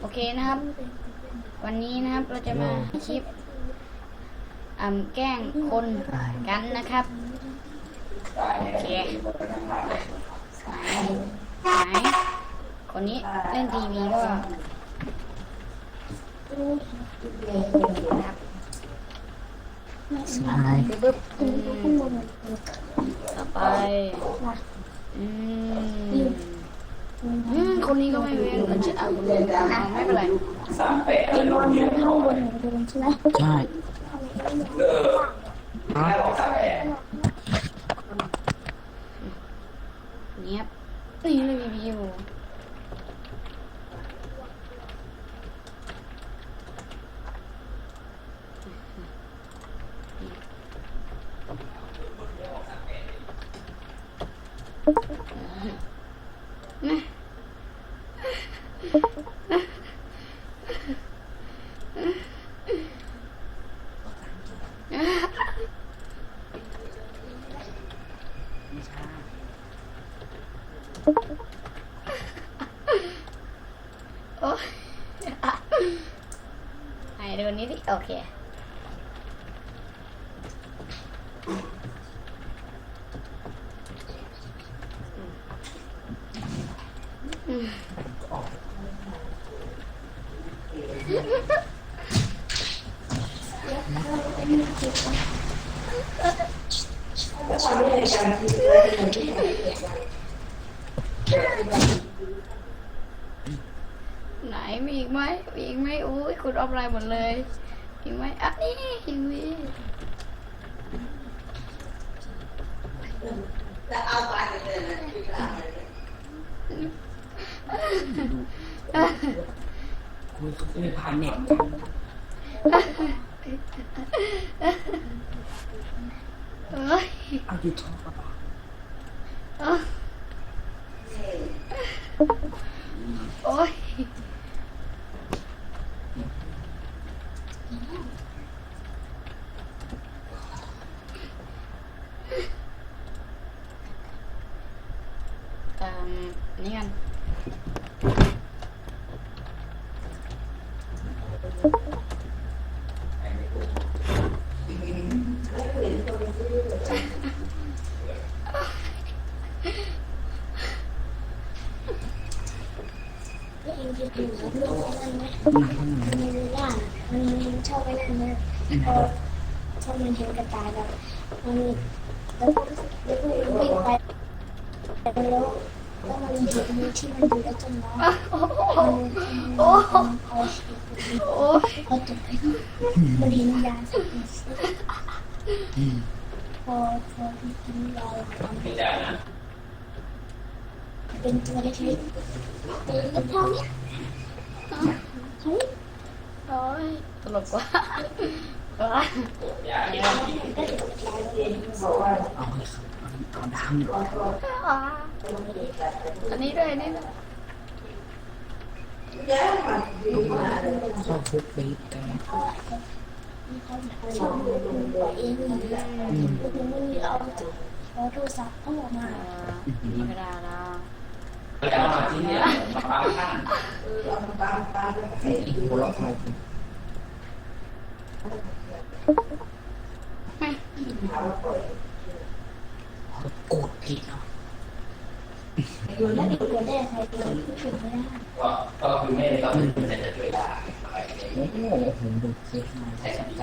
โอเคนะครับ วันนี้นะครับเราจะมาคลิปอ่ำแกล้งคนกันนะครับโอเคไหนไหนคนนี้เล่นทีวีก็นะครับสบายปึ๊บปึ๊บอืมต่อไปอืม อืมคนนี้ก็ไม่เว้นก็จะเอาคนนี้เอาไม่เป็นไรสามแปดไอ้นอนอยู่ข้าบนของเดิมใช่ไหมใช่เงียบนี่เลยรีวิวนะ โอ้ยไอ้ดูนี้ดิ โอเค ไหนมีอีกไหมมีอีกไหมอุ้ยคุณออฟไลน์หมดเลยมีไหมอะนี่อีกมี คุยคุยผ่านเน็ตเอ้ยเอายูทูบมาบอกเอ้ยโอ้ยเอ่อนี่กัน แล้วเองจะดูเรื่องนั้นไม่น่ามันอบไปนั่นนะชอบมันเห็นกระต่ายแบบมันแล้วก็แล้วก็วิ่งไปแล้ว แล้วมันเห็นมีที่มันอยู่ในต้นไม้โอ้โหโอ้โหพอโอ้ยพอตกไปมันเห็นยาสักพอพอกินยาเป็นตัวเล็กๆตัวเล็กเท่านี้เฮ้ยโอ้ยตลกว่าว้า ดังอันนี้ด้วยนี่ด้วยชอบฟุกบีบกันชอบตัวเองมันเอาเอาโทรศัพท์เอาออกมาเอ่อไม่ได้แล้วหัวเราะทำไม โกรธผิดเนาะแล้วเด็กตัวแรกใครตัวผู้ชมไม่ได้ก็คือไม่ได้ต้องเป็นแต่เวลาโอ้โหผมดูคลิปมาสับใจ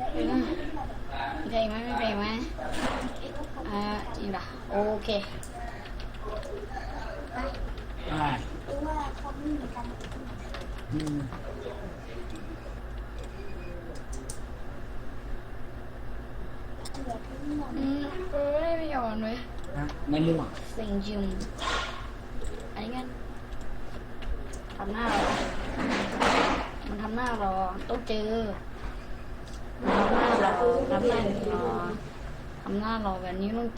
มันเฮ้ยเงินใช่สิมีใครอีกไหมมีใครอีกไหมอ่าอีกละโอเคอ่าอืมอืมเอ้ยไม่อ่อนเลยฮะไม่ม่วงสิงจิมอันนี้กันทำหน้ารอมันทำหน้ารอต้องเจอ มันทำหน้ารอทำหน้ารอทำหน้ารอแบบนี้ต้อง